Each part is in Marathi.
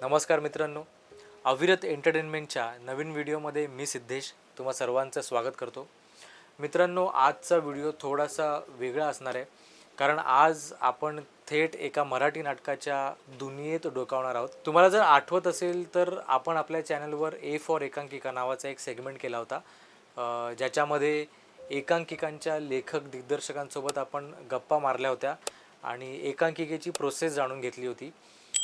नमस्कार मित्रांनो. अविरत एंटरटेनमेंटच्या नवीन व्हिडिओमध्ये मी सिद्धेश तुम्हा सर्वांचं स्वागत करतो. मित्रांनो आजचा व्हिडिओ थोडासा वेगळा असणार आहे कारण आज आपण थेट एका मराठी नाटकाच्या दुनियेत डोकावणार आहोत. तुम्हाला जर आठवत असेल तर आपण आपल्या चॅनलवर ए फॉर एकांकिका नावाचा एक सेगमेंट केला होता. ज्याच्यामध्ये एकांकिकांच्या लेखक दिग्दर्शकांसोबत आपण गप्पा मारल्या होत्या आणि एकांकिकेची प्रोसेस जाणून घेतली होती.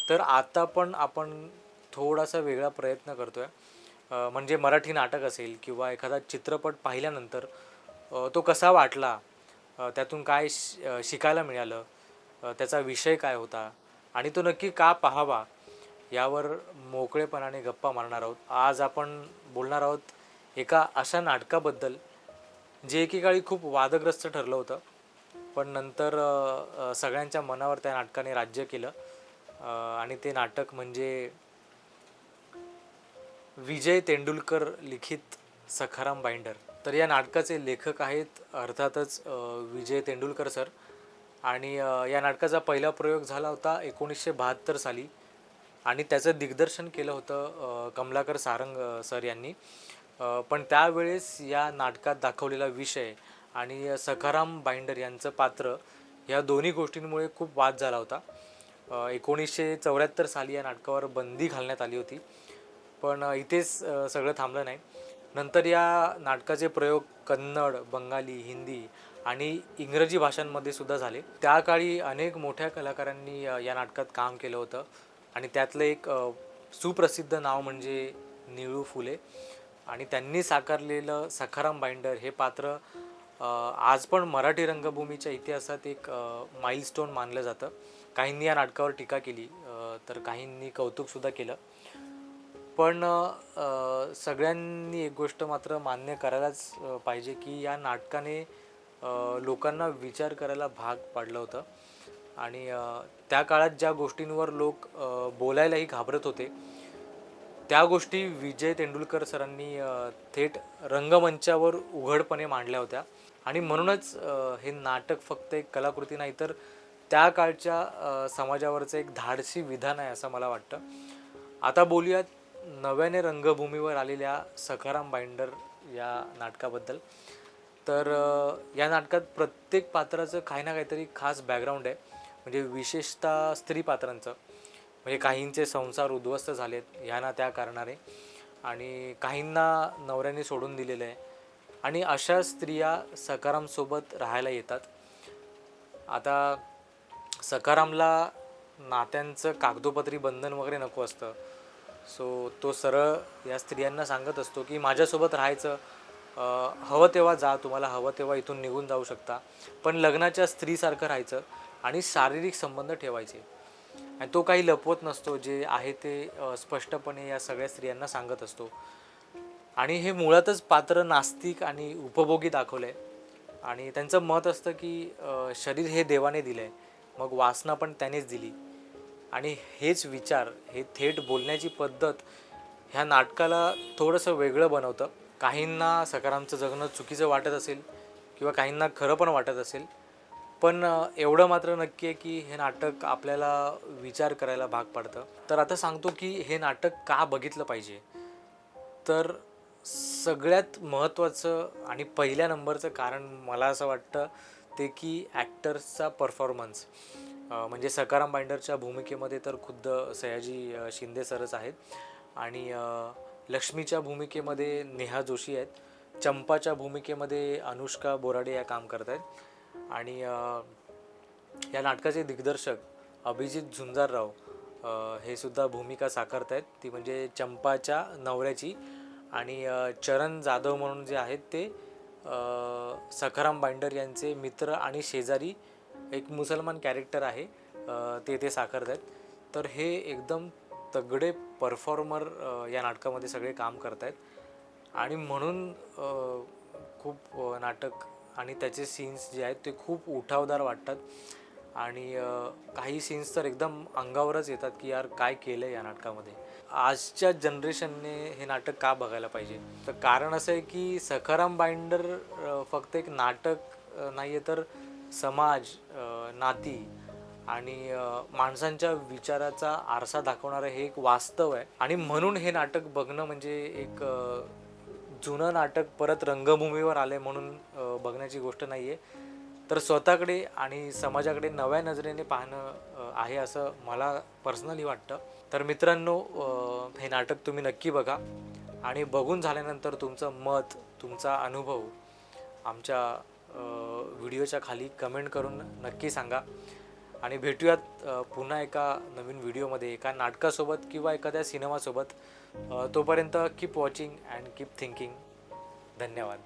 तर आता पण आपण थोडासा वेगळा प्रयत्न करतो आहे म्हणजे मराठी नाटक असेल किंवा एखादा चित्रपट पाहिल्यानंतर तो कसा वाटला त्यातून काय शि शिकायला मिळालं त्याचा विषय काय होता आणि तो नक्की का पाहावा यावर मोकळेपणाने गप्पा मारणार आहोत. आज आपण बोलणार आहोत एका अशा नाटकाबद्दल जे एकेकाळी खूप वादग्रस्त ठरलं होतं पण नंतर सगळ्यांच्या मनावर त्या नाटकाने राज्य केलं. आणि ते नाटक म्हणजे विजय तेंडुलकर लिखित सखाराम बाइंडर. तर या नाटकाचे लेखक आहेत अर्थातच विजय तेंडुलकर सर. आणि या नाटकाचा पहिला प्रयोग झाला होता एकोणीसशे बहात्तर साली. आणि त्याचं दिग्दर्शन केलं होतं कमलाकर सारंग सर यांनी. पण त्यावेळेस या नाटकात दाखवलेला विषय आणि सखाराम बाइंडर यांचं पात्र या दोन्ही गोष्टींमुळे खूप वाद झाला होता. एकोणीसशे चौऱ्याहत्तर साली या नाटकावर बंदी घालण्यात आली होती. पण इथेच सगळं थांबलं नाही. नंतर या नाटकाचे प्रयोग कन्नड बंगाली हिंदी आणि इंग्रजी भाषांमध्ये सुद्धा झाले. त्या काळी अनेक मोठ्या कलाकारांनी या नाटकात काम केलं होतं. आणि त्यातलं एक सुप्रसिद्ध नाव म्हणजे निळू फुले. आणि त्यांनी साकारलेलं सखाराम बाइंडर हे पात्र आज पण मराठी रंगभूमीच्या इतिहासात एक माइलस्टोन मानलं जातं. काहींनी या नाटकावर टीका केली तर काहींनी कौतुकसुद्धा केलं. पण सगळ्यांनी एक गोष्ट मात्र मान्य करायलाच पाहिजे की या नाटकाने लोकांना विचार करायला भाग पाडलं होतं. आणि त्या काळात ज्या गोष्टींवर लोक बोलायलाही घाबरत होते त्या गोष्टी विजय तेंडुलकर सरांनी थेट रंगमंचावर उघडपणे मांडल्या होत्या. आणि म्हणूनच हे नाटक फक्त एक कलाकृती नाही तर त्या काळच्या समाजावरचं एक धाडसी विधान आहे असं मला वाटतं. आता बोलूयात नव्याने रंगभूमीवर आलेल्या सखाराम बाइंडर या नाटकाबद्दल. तर या नाटकात प्रत्येक पात्राचं काही ना काहीतरी खास बॅकग्राऊंड आहे. म्हणजे विशेषतः स्त्री पात्रांचं. म्हणजे काहींचे संसार उद्ध्वस्त झालेत ह्या ना त्या कारणाने. आणि काहींना नवऱ्याने सोडून दिलेलं आहे. आणि अशा स्त्रिया सकारामसोबत राहायला येतात. आता सकारामला नात्यांचं कागदोपत्री बंधन वगैरे नको असतं. सो तो सरळ या स्त्रियांना सांगत असतो की माझ्यासोबत राहायचं. हवं तेव्हा जा तुम्हाला हवं तेव्हा इथून निघून जाऊ शकता. पण लग्नाच्या स्त्रीसारखं राहायचं आणि शारीरिक संबंध ठेवायचे. आणि तो काही लपवत नसतो जे आहे ते स्पष्टपणे या सगळ्या स्त्रियांना सांगत असतो. आणि हे मुळातच पात्र नास्तिक आणि उपभोगी दाखवलं आहे आणि त्यांचं मत असतं की शरीर हे देवाने दिलं आहे मग वासना पण त्यानेच दिली. आणि हेच विचार हे थेट बोलण्याची पद्धत ह्या नाटकाला थोडंसं वेगळं बनवतं. काहींना सकारामचं जगणं चुकीचं वाटत असेल किंवा काहींना खरं पण वाटत असेल पण एवढं मात्र नक्की आहे की हे नाटक आपल्याला विचार करायला भाग पाडतं. तर आता सांगतो की हे नाटक का बघितलं पाहिजे? तर सगळ्यात महत्त्वाचं आणि पहिल्या नंबरचं कारण मला असं वाटतं ते की ॲक्टर्सचा परफॉर्मन्स म्हणजे सकाराम बाइंडरच्या भूमिकेमध्ये तर खुद्द सयाजी शिंदे सरच आहेत आणि लक्ष्मीच्या भूमिकेमध्ये नेहा जोशी आहेत. चंपाच्या भूमिकेमध्ये अनुष्का बोराडे या काम करत आहेत. आणि या नाटकाचे दिग्दर्शक अभिजित झुंजारराव हे सुद्धा भूमिका साकारत आहेत. ती म्हणजे चंपाच्या नवऱ्याची. आणि चरण जाधव म्हणून जे आहेत ते सखाराम बाइंडर यांचे मित्र आणि शेजारी एक मुसलमान कॅरेक्टर आहे ते ते साकारत आहेत तर हे एकदम तगडे परफॉर्मर या नाटकामध्ये सगळे काम करत आहेत आणि म्हणून खूप नाटक आणि त्याचे सीन्स जे आहेत ते खूप उठावदार वाटतात. आणि काही सीन्स तर एकदम अंगावरच येतात की यार काय केलं या नाटकामध्ये. आजच्या जनरेशनने हे नाटक का बघायला पाहिजे? तर कारण असं आहे की सखाराम बाइंडर फक्त एक नाटक नाही आहे तर समाज नाती आणि माणसांच्या विचाराचा आरसा दाखवणारं हे एक वास्तव आहे. आणि म्हणून हे नाटक बघणं म्हणजे एक जुनं नाटक परत रंगभूमीवर आले म्हणून बघण्याची गोष्ट नाही आहे तर स्वतःकडे आणि समाजाकडे नव्या नजरेने पाहणं आहे असं मला पर्सनली वाटतं. तर मित्रांनो हे नाटक तुम्ही नक्की बघा. आणि बघून झाल्यानंतर तुमचं मत तुमचा अनुभव आमच्या व्हिडिओच्या खाली कमेंट करून नक्की सांगा. आणि भेटूयात पुन्हा एका नवीन व्हिडिओमध्ये एका नाटकासोबत किंवा एखाद्या सिनेमासोबत. तोपर्यंत keep watching and keep thinking धन्यवाद.